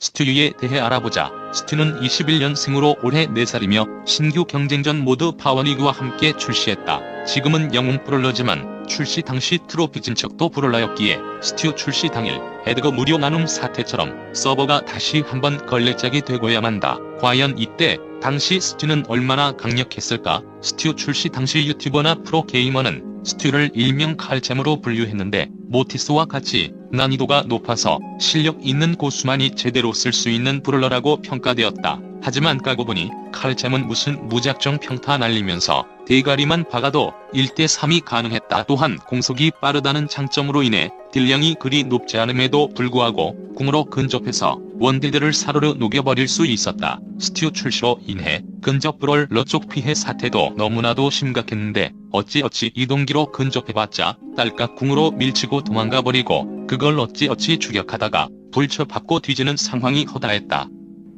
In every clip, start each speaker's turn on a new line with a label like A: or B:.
A: 스튜유에 대해 알아보자. 스튜는 21년생으로 올해 4살이며 신규 경쟁전 모두 파워리그와 함께 출시했다. 지금은 영웅 브롤러지만 출시 당시 트로피 진척도 브롤러였기에 스튜 출시 당일 에드거 무료 나눔 사태처럼 서버가 다시 한번 걸레짝이 되고야 만다. 과연 이때 당시 스튜는 얼마나 강력했을까? 스튜 출시 당시 유튜버나 프로게이머는 스튜를 일명 칼잼으로 분류했는데 모티스와 같이 난이도가 높아서 실력 있는 고수만이 제대로 쓸 수 있는 브롤러라고 평가되었다. 하지만 까고 보니 칼잼은 무슨 무작정 평타 날리면서 대가리만 박아도 1대3이 가능했다. 또한 공속이 빠르다는 장점으로 인해 딜량이 그리 높지 않음에도 불구하고 궁으로 근접해서 원딜들을 사르르 녹여버릴 수 있었다. 스튜 출시로 인해 근접 브롤러 쪽 피해 사태도 너무나도 심각했는데 어찌어찌 이동기로 근접해봤자 딸깍 궁으로 밀치고 도망가 버리고 그걸 어찌어찌 추격하다가 불쳐받고 뒤지는 상황이 허다했다.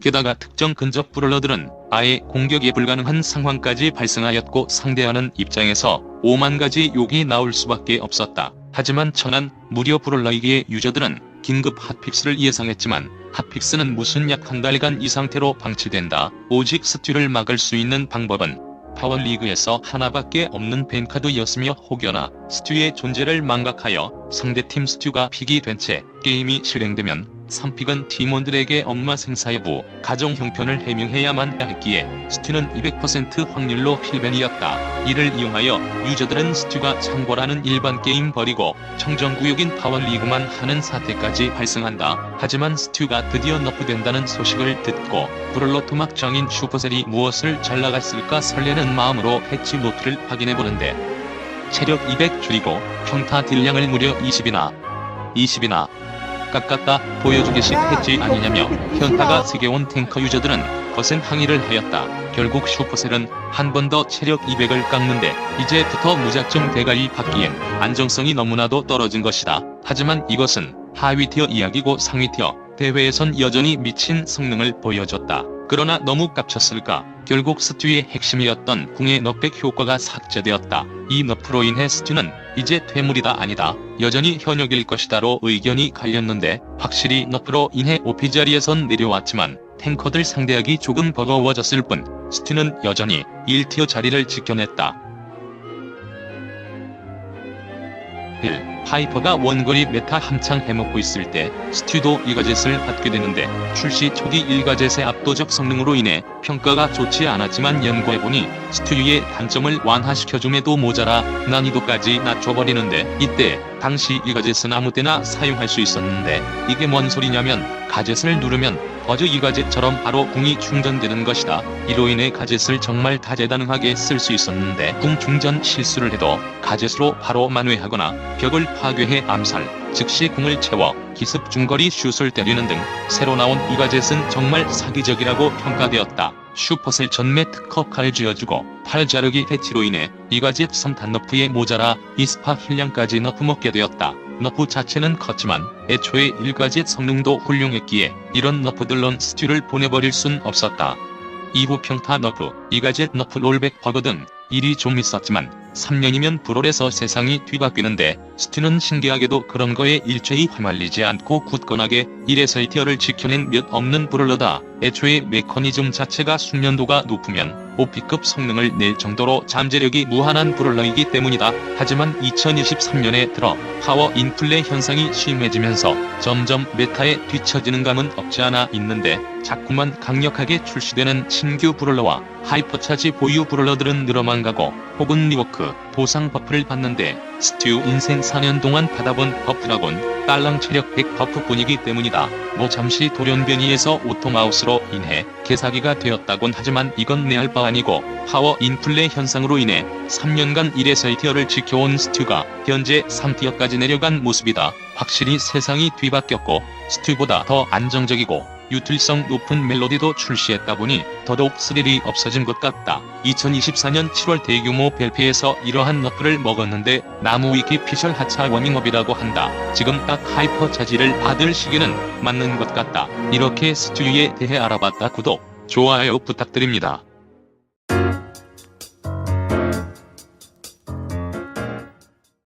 A: 게다가 특정 근접 브롤러들은 아예 공격이 불가능한 상황까지 발생하였고 상대하는 입장에서 오만 가지 욕이 나올 수밖에 없었다. 하지만 천안 무료 브롤러이기의 유저들은 긴급 핫픽스를 예상했지만 핫픽스는 무슨 약 한 달간 이 상태로 방치된다. 오직 스튜를 막을 수 있는 방법은 파워리그에서 하나밖에 없는 벤카드였으며 혹여나 스튜의 존재를 망각하여 상대팀 스튜가 픽이 된 채 게임이 실행되면 3픽은 팀원들에게 엄마 생사 여부, 가정 형편을 해명해야만 했기에 스튜는 200% 확률로 필벤이었다. 이를 이용하여 유저들은 스튜가 창고라는 일반 게임 버리고 청정구역인 파워리그만 하는 사태까지 발생한다. 하지만 스튜가 드디어 너프된다는 소식을 듣고 브롤러 토막 정인 슈퍼셀이 무엇을 잘 나갔을까 설레는 마음으로 패치 노트를 확인해보는데 체력 200 줄이고 평타 딜량을 무려 20이나 20이나 깎았다 보여주기식 했지 아니냐며 현타가 세계온 탱커 유저들은 거센 항의를 하였다. 결국 슈퍼셀은 한 번 더 체력 200을 깎는데 이제부터 무작정 대가리 받기엔 안정성이 너무나도 떨어진 것이다. 하지만 이것은 하위 티어 이야기고 상위 티어 대회에선 여전히 미친 성능을 보여줬다. 그러나 너무 깝쳤을까? 결국 스튜의 핵심이었던 궁의 넉백 효과가 삭제되었다. 이 너프로 인해 스튜는 이제 퇴물이다 아니다. 여전히 현역일 것이다로 의견이 갈렸는데 확실히 너프로 인해 오피 자리에선 내려왔지만 탱커들 상대하기 조금 버거워졌을 뿐 스튜는 여전히 1티어 자리를 지켜냈다. 1. 파이퍼가 원거리 메타 한창 해먹고 있을 때 스튜도 이가젯을 받게 되는데 출시 초기 일가젯의 압도적 성능으로 인해 평가가 좋지 않았지만 연구해보니 스튜의 단점을 완화시켜줌에도 모자라 난이도까지 낮춰버리는데 이때 당시 이가젯은 아무 때나 사용할 수 있었는데 이게 뭔 소리냐면 가젯을 누르면 버즈 이가젯처럼 바로 궁이 충전되는 것이다. 이로 인해 가젯을 정말 다재다능하게 쓸 수 있었는데 궁 충전 실수를 해도 가젯으로 바로 만회하거나 벽을 파괴해 암살, 즉시 궁을 채워 기습 중거리 슛을 때리는 등 새로 나온 이 가젯은 정말 사기적이라고 평가되었다. 슈퍼셀 전매 특허 칼 쥐어주고 팔 자르기 패치로 인해 이 가젯 3탄 너프에 모자라 이스파 힐량까지 너프 먹게 되었다. 너프 자체는 컸지만 애초에 1가젯 성능도 훌륭했기에 이런 너프들론 스튜를 보내버릴 순 없었다. 이후 평타 너프, 이가젯 너프 롤백 버그 등 일이 좀 있었지만 3년이면 브롤에서 세상이 뒤바뀌는데 스튜는 신기하게도 그런 거에 일체히 휘말리지 않고 굳건하게 1에서 2티어를 지켜낸 몇 없는 브롤러다. 애초에 메커니즘 자체가 숙련도가 높으면 오피급 성능을 낼 정도로 잠재력이 무한한 브롤러이기 때문이다. 하지만 2023년에 들어 파워 인플레 현상이 심해지면서 점점 메타에 뒤처지는 감은 없지 않아 있는데 자꾸만 강력하게 출시되는 신규 브롤러와 하이퍼차지 보유 브롤러들은 늘어만 가고 혹은 리워크, 보상 버프를 받는데 스튜 인생 4년 동안 받아본 버프라곤 딸랑 체력 100 버프뿐이기 때문이다. 뭐 잠시 돌연변이에서 오토마우스로 인해 개사기가 되었다곤 하지만 이건 내 할 바 아니고 파워 인플레 현상으로 인해 3년간 1에서 2티어를 지켜온 스튜가 현재 3티어까지 내려간 모습이다. 확실히 세상이 뒤바뀌었고 스튜보다 더 안정적이고 유틸성 높은 멜로디도 출시했다 보니 더더욱 스릴이 없어진 것 같다. 2024년 7월 대규모 벨피에서 이러한 너프를 먹었는데 나무 위키 피셜 하차 워밍업이라고 한다. 지금 딱 하이퍼 차지를 받을 시기는 맞는 것 같다. 이렇게 스튜에 대해 알아봤다. 구독, 좋아요 부탁드립니다.